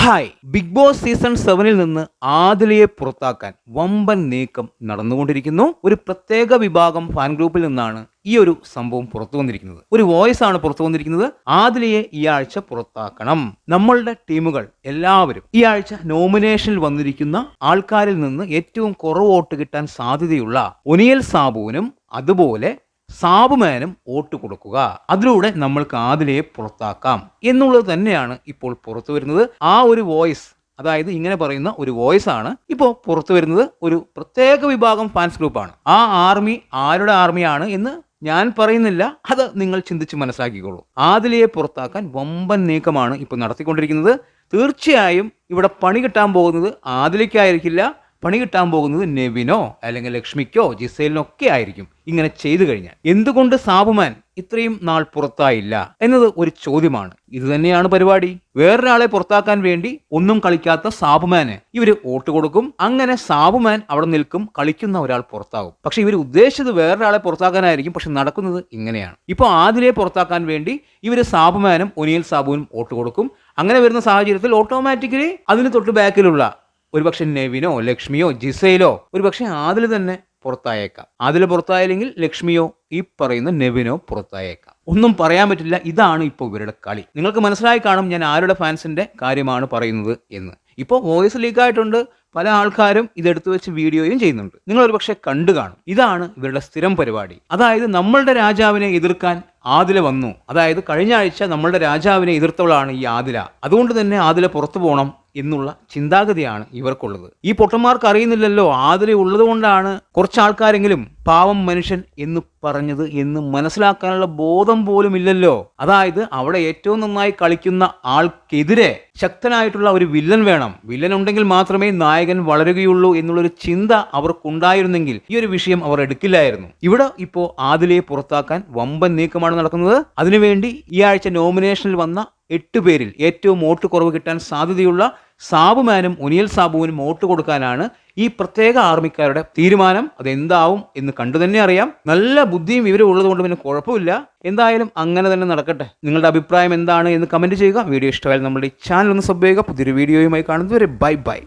Hi. Big boss season സെവനിൽ നിന്ന് ആദിലയെ പുറത്താക്കാൻ വമ്പൻ നീക്കം നടന്നുകൊണ്ടിരിക്കുന്നു. ഒരു പ്രത്യേക വിഭാഗം ഫാൻ ഗ്രൂപ്പിൽ നിന്നാണ് ഈ ഒരു സംഭവം പുറത്തു വന്നിരിക്കുന്നത്. ഒരു വോയിസ് ആണ് പുറത്തു വന്നിരിക്കുന്നത്. ആദിലയെ ഈ ആഴ്ച പുറത്താക്കണം. നമ്മളുടെ ടീമുകൾ എല്ലാവരും ഈ ആഴ്ച നോമിനേഷനിൽ വന്നിരിക്കുന്ന ആൾക്കാരിൽ നിന്ന് ഏറ്റവും കുറവ് വോട്ട് കിട്ടാൻ സാധ്യതയുള്ള ഒനിയൽ സാബുവിനും അതുപോലെ സാബുമാനും വോട്ട് കൊടുക്കുക. അതിലൂടെ നമ്മൾക്ക് ആദിലയെ പുറത്താക്കാം. എന്നുള്ളത് തന്നെയാണ് ഇപ്പോൾ പുറത്തു വരുന്നത്. ആ ഒരു വോയിസ് അതായത് ഇങ്ങനെ പറയുന്ന ഒരു വോയിസ് ആണ് ഇപ്പോൾ പുറത്തു വരുന്നത്. ഒരു പ്രത്യേക വിഭാഗം ഫാൻസ് ഗ്രൂപ്പാണ് ആ ആർമി ആരുടെ ആർമിയാണ് എന്ന് ഞാൻ പറയുന്നില്ല. അത് നിങ്ങൾ ചിന്തിച്ച് മനസ്സിലാക്കിക്കോളൂ. ആദിലയെ പുറത്താക്കാൻ വമ്പൻ നീക്കമാണ് ഇപ്പോൾ നടത്തിക്കൊണ്ടിരിക്കുന്നത്. തീർച്ചയായും ഇവിടെ പണി കിട്ടാൻ പോകുന്നത് ആദിലയ്ക്കായിരിക്കില്ല പണി കിട്ടാൻ പോകുന്നത് നെവിനോ അല്ലെങ്കിൽ ലക്ഷ്മിക്കോ ജിസേലിനോ ഒക്കെ ആയിരിക്കും ഇങ്ങനെ ചെയ്തു കഴിഞ്ഞാൽ. എന്തുകൊണ്ട് സാബുമാൻ ഇത്രയും നാൾ പുറത്തായില്ല എന്നത് ഒരു ചോദ്യമാണ്. ഇത് തന്നെയാണ് പരിപാടി. വേറൊരാളെ പുറത്താക്കാൻ വേണ്ടി ഒന്നും കളിക്കാത്ത സാബുമാന് ഇവർ വോട്ട് കൊടുക്കും. അങ്ങനെ സാബുമാൻ അവിടെ നിൽക്കും കളിക്കുന്ന ഒരാൾ പുറത്താകും. പക്ഷെ ഇവർ ഉദ്ദേശിച്ചത് വേറൊരാളെ പുറത്താക്കാനായിരിക്കും പക്ഷെ നടക്കുന്നത് ഇങ്ങനെയാണ്. ഇപ്പോൾ ആദിലെ പുറത്താക്കാൻ വേണ്ടി ഇവർ സാബുമാനും ഒനിയൽ സാബുവിനും വോട്ട് കൊടുക്കും. അങ്ങനെ വരുന്ന സാഹചര്യത്തിൽ ഓട്ടോമാറ്റിക്കലി അതിന് തൊട്ട് ബാക്കിലുള്ള ഒരുപക്ഷെ നെവിനോ ലക്ഷ്മിയോ ജിസയിലോ ഒരുപക്ഷെ ആദിൽ തന്നെ പുറത്തായേക്കാം. അതിൽ പുറത്തായില്ലെങ്കിൽ ലക്ഷ്മിയോ ഈ പറയുന്ന നെവിനോ പുറത്തായേക്കാം. ഒന്നും പറയാൻ പറ്റില്ല. ഇതാണ് ഇപ്പോൾ ഇവരുടെ കളി. നിങ്ങൾക്ക് മനസ്സിലായി കാണും ഞാൻ ആരുടെ ഫാൻസിന്റെ കാര്യമാണ് പറയുന്നത് എന്ന്. ഇപ്പോൾ വോയിസ് ലീക്ക് ആയിട്ടുണ്ട് പല ആൾക്കാരും ഇതെടുത്തു വെച്ച് വീഡിയോയും ചെയ്യുന്നുണ്ട്. നിങ്ങൾ ഒരുപക്ഷെ കണ്ടു കാണും. ഇതാണ് ഇവരുടെ സ്ഥിരം പരിപാടി. അതായത് നമ്മളുടെ രാജാവിനെ എതിർക്കാൻ ആദില വന്നു. അതായത് കഴിഞ്ഞ ആഴ്ച നമ്മളുടെ രാജാവിനെ എതിർത്തവളാണ് ഈ ആദില. അതുകൊണ്ട് തന്നെ ആദില പുറത്തു പോകണം എന്നുള്ള ചിന്താഗതിയാണ് ഇവർക്കുള്ളത്. ഈ പൊട്ടന്മാർക്ക് അറിയുന്നില്ലല്ലോ ആതിര ഉള്ളതുകൊണ്ടാണ് കുറച്ച് ആൾക്കാരെങ്കിലും പാവം മനുഷ്യൻ എന്ന് പറഞ്ഞത് എന്ന് മനസ്സിലാക്കാനുള്ള ബോധം പോലും ഇല്ലല്ലോ. അതായത് അവിടെ ഏറ്റവും നന്നായി കളിക്കുന്ന ആൾക്കെതിരെ ശക്തനായിട്ടുള്ള ഒരു വില്ലൻ വേണം. വില്ലൻ ഉണ്ടെങ്കിൽ മാത്രമേ നായകൻ വളരുകയുള്ളൂ എന്നുള്ളൊരു ചിന്ത അവർക്കുണ്ടായിരുന്നെങ്കിൽ ഈ ഒരു വിഷയം അവർ എടുക്കില്ലായിരുന്നു. ഇവിടെ ഇപ്പോൾ ആദിലയെ പുറത്താക്കാൻ വമ്പൻ നീക്കമാണ് നടക്കുന്നത്. അതിനുവേണ്ടി ഈ ആഴ്ച നോമിനേഷനിൽ വന്ന എട്ട് പേരിൽ ഏറ്റവും വോട്ട് കുറവ് കിട്ടാൻ സാധ്യതയുള്ള സാബുമാനും ഉനിയൽ സാബുവിനും വോട്ട് കൊടുക്കാനാണ് ഈ പ്രത്യേക ആർമിക്കാരുടെ തീരുമാനം. അതെന്താവും എന്ന് കണ്ടു തന്നെ അറിയാം. നല്ല ബുദ്ധിയും വിവരം ഉള്ളതുകൊണ്ട് പിന്നെ കുഴപ്പമില്ല. എന്തായാലും അങ്ങനെ തന്നെ നടക്കട്ടെ. നിങ്ങളുടെ അഭിപ്രായം എന്താണ് എന്ന് കമന്റ് ചെയ്യുക. വീഡിയോ ഇഷ്ടമായാലും നമ്മുടെ ഈ ചാനൽ ഒന്ന് സബ് ചെയ്യുക. പുതിയൊരു വീഡിയോയുമായി കാണുന്നതുവരെ ബൈ ബൈ.